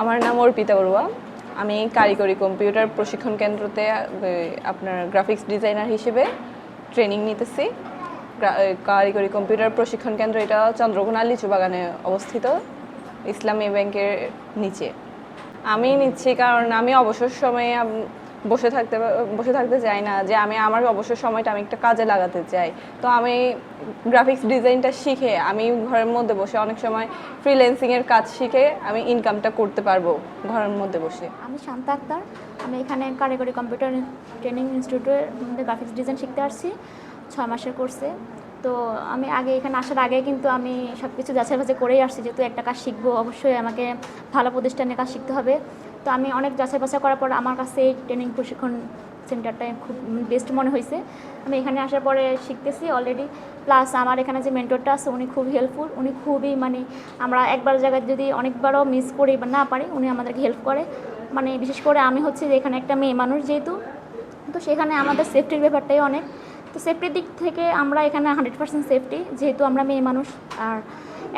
আমার নাম অর্পিতা বড়ুয়া আমি কারিগরি কম্পিউটার প্রশিক্ষণ কেন্দ্রতে আপনার গ্রাফিক্স ডিজাইনার হিসেবে ট্রেনিং নিতেছি। গ্রা- কারিগরি কম্পিউটার প্রশিক্ষণ কেন্দ্র এটা চন্দ্রকোনা লিচু বাগানে অবস্থিত, ইসলামী ব্যাংকের নিচে। আমি নিচ্ছি কারণ আমি অবসর সময়ে বসে থাকতে বসে থাকতে চাই না যে আমি আমার অবসর সময়টা আমি একটা কাজে লাগাতে চাই। তো আমি গ্রাফিক্স ডিজাইনটা শিখে আমি ঘরের মধ্যে বসে অনেক সময় ফ্রিল্যান্সিংয়ের কাজ শিখে আমি ইনকামটা করতে পারব ঘরের মধ্যে বসে। আমি শান্তা আক্তার। আমি এখানে কারিগরি কম্পিউটার ট্রেনিং ইনস্টিটিউটের মধ্যে গ্রাফিক্স ডিজাইন শিখতে আসছি, ছয় মাসের কোর্সে তো আমি আগে এখানে আসার আগে কিন্তু আমি সব কিছু যাচাই বাছাই করেই আসছি, যেহেতু একটা কাজ শিখব, অবশ্যই আমাকে ভালো প্রতিষ্ঠানে কাজ শিখতে হবে। তো আমি অনেক যাচাই বাছাই করার পর আমার কাছে এই ট্রেনিং প্রশিক্ষণ সেন্টারটাই খুব বেস্ট মনে হয়েছে। আমি এখানে আসার পরে শিখতেছি অলরেডি প্লাস আমার এখানে যে মেন্টরটা আছে, উনি খুব হেল্পফুল উনি খুবই মানে আমরা একবার জায়গায় যদি অনেকবারও মিস করি বা না পারি, উনি আমাদেরকে হেল্প করে। মানে বিশেষ করে আমি হচ্ছে যে এখানে একটা মেয়ে মানুষ যেহেতু, তো সেখানে আমাদের সেফটির ব্যাপারটাই অনেক। তো সেফটির দিক থেকে আমরা এখানে হান্ড্রেড পার্সেন্ট সেফটি যেহেতু আমরা মেয়ে মানুষ। আর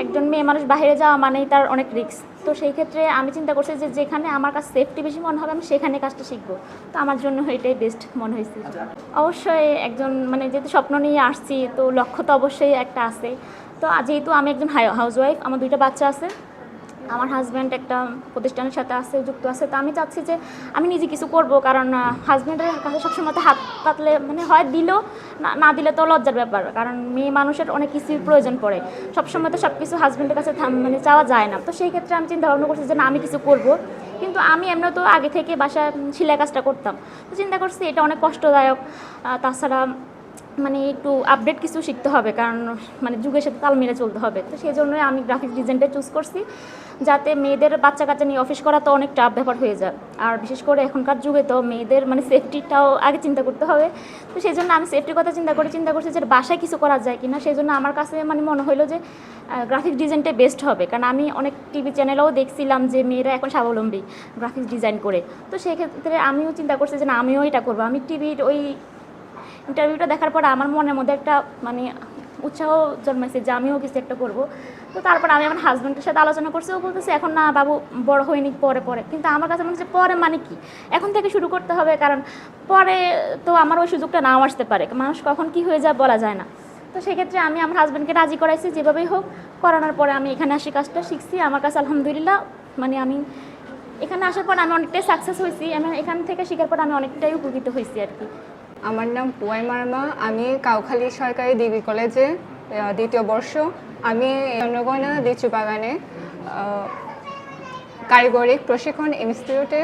একজন মেয়ে মানুষ বাইরে যাওয়া মানেই তার অনেক রিক্স তো সেই ক্ষেত্রে আমি চিন্তা করছি যে যেখানে আমার কাছে সেফটি বেশি মনে হবে, আমি সেখানে কাজটা শিখব। তো আমার জন্য এটাই বেস্ট মনে হয়েছে। অবশ্যই একজন মানে যেহেতু স্বপ্ন নিয়ে আসছি, তো লক্ষ্য তো অবশ্যই একটা আছে। তো যেহেতু আমি একজন হাউস ওয়াইফ আমার দুইটা বাচ্চা আছে। আমার হাজব্যান্ড একটা প্রতিষ্ঠানের সাথে আছে, যুক্ত আছে, তো আমি চাচ্ছি যে আমি নিজে কিছু করব, কারণ হাজব্যান্ডের কাছে সবসময় হাত পাতলে মানে হয় দিল না দিলে তো লজ্জার ব্যাপার, কারণ মেয়ে মানুষের অনেক কিছুর প্রয়োজন পড়ে। সবসময় তো সব কিছু হাজব্যান্ডের কাছে মানে চাওয়া যায় না। তো সেই ক্ষেত্রে আমি চিন্তা ভাবনা করছি যে না, আমি কিছু করব। কিন্তু আমি এমনি তো আগে থেকে বাসায় সেলাই কাজটা করতাম। তো চিন্তা করছি এটা অনেক কষ্টদায়ক। তাছাড়া মানে একটু আপডেট কিছু শিখতে হবে, কারণ মানে যুগের সাথে তাল মিলে চলতে হবে। তো সেই জন্যই আমি গ্রাফিক ডিজাইনটা চুজ করছি, যাতে মেয়েদের বাচ্চা কাচ্চা নিয়ে অফিস করা তো অনেক টাফ ব্যাপার হয়ে যায়। আর বিশেষ করে এখনকার যুগে তো মেয়েদের মানে সেফটিটাও আগে চিন্তা করতে হবে। তো সেই জন্য আমি সেফটির কথা চিন্তা করে চিন্তা করছি যে বাসায় কিছু করা যায় কিনা সেই জন্য আমার কাছে মানে মনে হলো যে গ্রাফিক ডিজাইনটাই বেস্ট হবে। কারণ আমি অনেক টিভি চ্যানেলেও দেখছিলাম যে মেয়েরা এখন স্বাবলম্বী গ্রাফিক্স ডিজাইন করে। তো সেক্ষেত্রে আমিও চিন্তা করছি যে না, আমিও এটা করব। আমি টিভির ওই ইন্টারভিউটা দেখার পর আমার মনের মধ্যে একটা মানে উৎসাহ জন্মেছে যে আমিও কিছু একটা করব। তো তারপর আমি আমার হাজব্যান্ডের সাথে আলোচনা করছি, ও বলতেছে, এখন না বাবু, বড় হয়নি পরে পরে। কিন্তু আমার কাছে মনে হচ্ছে, পরে মানে কি? এখন থেকে শুরু করতে হবে, কারণ পরে তো আমার ওই সুযোগটা নাও আসতে পারে। মানুষ কখন কি হয়ে যায় বলা যায় না। তো সেক্ষেত্রে আমি আমার হাজব্যান্ডকে রাজি করাইছি, যেভাবেই হোক। করানোর পরে আমি এখানে আসি, কাজটা শিখছি। আমার কাছে আলহামদুলিল্লাহ মানে আমি এখানে আসার পর আমি অনেকটাই সাকসেস হয়েছি। আমি এখান থেকে শেখার পর আমি অনেকটাই উপকৃত হয়েছি আর কি। আমার নাম পুয়াই মার্মা। আমি কাউখালী সরকারি ডিগ্রি কলেজে দ্বিতীয় বর্ষ। আমি চন্দ্রকোনা লিচু বাগানে আহ, কারিগরি প্রশিক্ষণ ইনস্টিটিউটে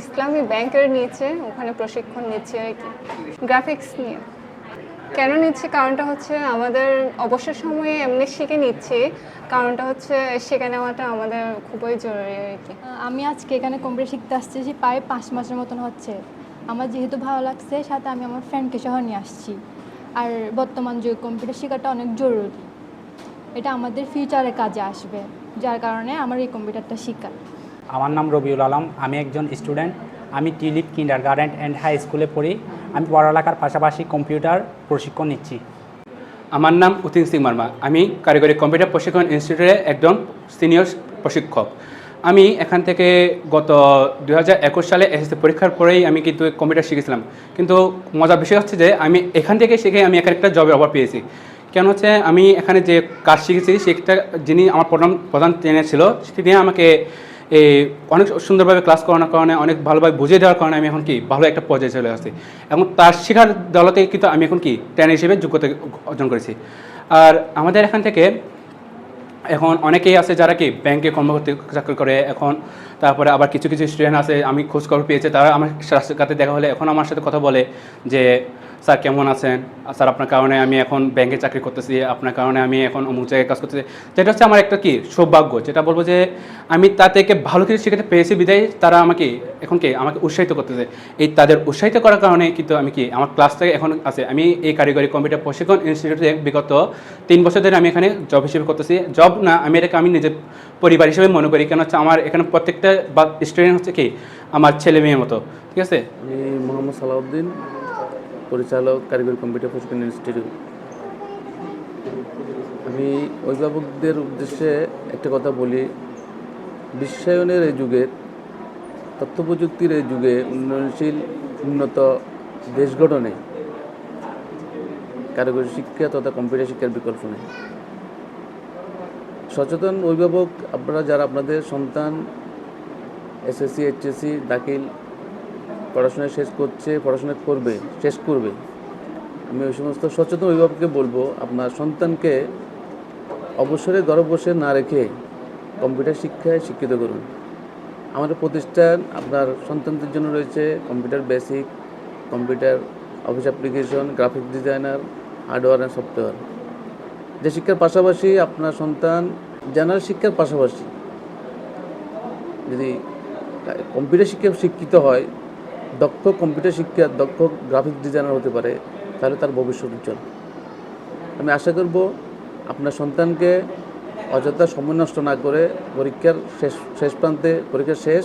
ইসলামী ব্যাংকের নিচে ওখানে প্রশিক্ষণ নিচ্ছি আর কি। গ্রাফিক্স নিয়ে। কেন নিচ্ছি? কারণটা হচ্ছে আমাদের অবসর সময়ে এমনি শিখে নিচ্ছি। কারণটা হচ্ছে শিখে নেওয়াটা আমাদের খুবই জরুরি আর কি। আমি আজকে এখানে কম্পিউটার শিখতে আসছি যে প্রায় পাঁচ মাসের মতন হচ্ছে। আমার যেহেতু ভালো লাগছে সাথে আমি আমার ফ্রেন্ডকে সহ নিয়ে আসছি। আর বর্তমান যুগে কম্পিউটার শেখাটা অনেক জরুরি। এটা আমাদের ফিউচারে কাজে আসবে যার কারণে আমার এই কম্পিউটারটা শেখা আমার নাম রবিউল আলম আমি একজন স্টুডেন্ট আমি tulip kindergarten and high স্কুলে পড়ি। আমি পড়ালেখার পাশাপাশি কম্পিউটার প্রশিক্ষণ নিচ্ছি। আমার নাম উতিন সিং মার্মা আমি কারিগরি কম্পিউটার প্রশিক্ষণ ইনস্টিটিউটের একজন সিনিয়র প্রশিক্ষক। আমি এখান থেকে গত দু হাজার একুশ সালে এসএসসি পরীক্ষার পরেই আমি কিন্তু কম্পিউটার শিখেছিলাম। কিন্তু মজার বিষয় হচ্ছে যে, আমি এখান থেকে শিখে আমি এখানে একটা জবের অভাব পেয়েছি। কেন হচ্ছে, আমি এখানে যে কাজ শিখেছি, সেটা যিনি আমার প্রধান প্রধান ট্রেনার ছিল, তিনি আমাকে এই অনেক সুন্দরভাবে ক্লাস করানোর কারণে, অনেক ভালোভাবে বুঝিয়ে দেওয়ার কারণে আমি এখন কি ভালো একটা পর্যায়ে চলে আসছি। এবং তার শেখার দলতে কিন্তু আমি এখন কি ট্রেনার হিসেবে যোগ্যতা অর্জন করেছি। আর আমাদের এখান থেকে এখন অনেকেই আছে যারা কি ব্যাংকে কর্মকর্তা চাকরি করে, এখন তারপরে আবার কিছু কিছু স্টুডেন্ট আছে, আমি খোঁজখবর পেয়েছে, তারা আমার সাথে দেখা হলে এখন আমার সাথে কথা বলে যে স্যার কেমন আছেন? স্যার, আপনার কারণে আমি এখন ব্যাংকে চাকরি করতেছি, আপনার কারণে আমি এখন অমুক জায়গায় কাজ করতেছি। যেটা হচ্ছে আমার একটা কি, সৌভাগ্য, যেটা বলব যে আমি তা থেকে ভালো কিছু শিখাতে পেয়েছি বিদায় তারা আমাকে এখন কি, আমাকে উৎসাহিত করতেছে। এই তাদের উৎসাহিত করার কারণে কিন্তু আমি কি, আমার ক্লাস থেকে এখন আছে। আমি এই কারিগরি কম্পিউটার প্রশিক্ষণ ইনস্টিটিউটে বিগত তিন বছর ধরে আমি এখানে জব হিসেবে করতেছি। জব না, আমি এটাকে আমি নিজের পরিবার হিসেবে মনে করি কেন হচ্ছে আমার এখানে প্রত্যেকটা বা স্টুডেন্ট হচ্ছে কি, আমার ছেলে মেয়ের মতো, ঠিক আছে? আমি মোহাম্মদ সালাউদ্দিন পরিচালক কারিগরি কম্পিউটার প্রশিক্ষণ ইনস্টিটিউট। আমি অভিভাবকদের উদ্দেশ্যে একটা কথা বলি। বিশ্বায়নের এই যুগে তথ্য প্রযুক্তির এই যুগে উন্নয়নশীল, উন্নত দেশ গঠনে কারিগরি শিক্ষা তথা কম্পিউটার শিক্ষার বিকল্প নেই। সচেতন অভিভাবক আপনারা যারা, আপনাদের সন্তান, এসএসসি, এইচএসসি, দাখিল পড়াশোনা শেষ করছে, পড়াশোনা করবে, শেষ করবে। আমি ওই সমস্ত সচেতন অভিভাবককে বলব, আপনার সন্তানকে অবসরে ঘরে বসে না রেখে কম্পিউটার শিক্ষায় শিক্ষিত করুন। আমাদের প্রতিষ্ঠান, আপনার সন্তানদের জন্য রয়েছে computer basic, computer office application, graphic designer, hardware and software. যে শিক্ষার পাশাপাশি আপনার সন্তান জেনারেল শিক্ষার পাশাপাশি যদি কম্পিউটার শিক্ষায় শিক্ষিত হয় দক্ষ কম্পিউটার শিক্ষা দক্ষ গ্রাফিক ডিজাইনার হতে পারে, তাহলে তার ভবিষ্যৎ উজ্জ্বল। আমি আশা করব আপনার সন্তানকে অযথা সময় নষ্ট না করে পরীক্ষার শেষ শেষ প্রান্তে পরীক্ষার শেষ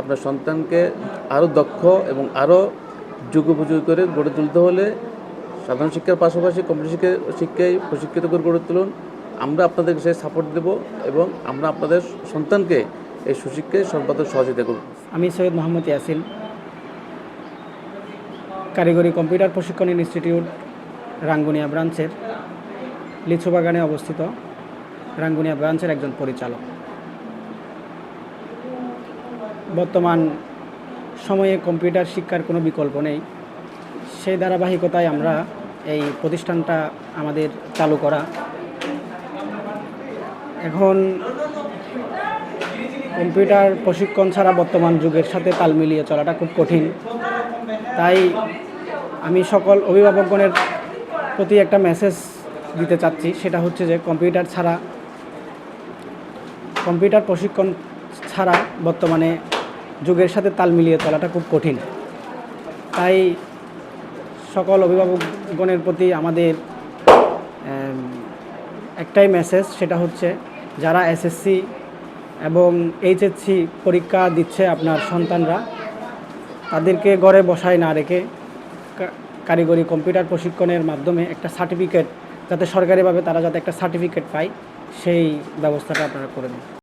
আপনার সন্তানকে আরও দক্ষ এবং আরও যুগোপযোগী করে গড়ে তুলতে হলে সাধারণ শিক্ষার পাশাপাশি কম্পিউটার শিক্ষা, শিক্ষায় প্রশিক্ষিত করে গড়ে তুলুন। আমরা আপনাদের সে সাপোর্ট দেব এবং আমরা আপনাদের সন্তানকে এই সুশিক্ষায় সর্বাধিক সহযোগিতা করব। আমি সৈয়দ মোহাম্মদ ইয়াসিন। কারিগরি কম্পিউটার প্রশিক্ষণ ইনস্টিটিউট রাঙ্গুনিয়া ব্রাঞ্চের লিচু বাগানে অবস্থিত। রাঙ্গুনিয়া ব্রাঞ্চের একজন পরিচালক। বর্তমান সময়ে কম্পিউটার শিক্ষার কোনো বিকল্প নেই। সেই ধারাবাহিকতায় আমরা এই প্রতিষ্ঠানটা আমাদের চালু করা। এখন কম্পিউটার প্রশিক্ষণ ছাড়া বর্তমান যুগের সাথে তাল মিলিয়ে চলাটা খুব কঠিন। তাই আমি সকল অভিভাবকগণের প্রতি একটা মেসেজ দিতে চাচ্ছি। সেটা হচ্ছে যে কম্পিউটার ছাড়া কম্পিউটার প্রশিক্ষণ ছাড়া বর্তমানে যুগের সাথে তাল মিলিয়ে চলাটা খুব কঠিন। তাই সকল অভিভাবকগণের প্রতি আমাদের একটাই মেসেজ সেটা হচ্ছে যারা এসএসসি এবং এইচএসসি পরীক্ষা দিচ্ছে আপনার সন্তানরা, তাদেরকে ঘরে বসায় না রেখে কারিগরি কম্পিউটার প্রশিক্ষণের মাধ্যমে একটা সার্টিফিকেট যাতে সরকারিভাবে তারা যাতে একটা সার্টিফিকেট পায়, সেই ব্যবস্থাটা আপনারা করে দিন।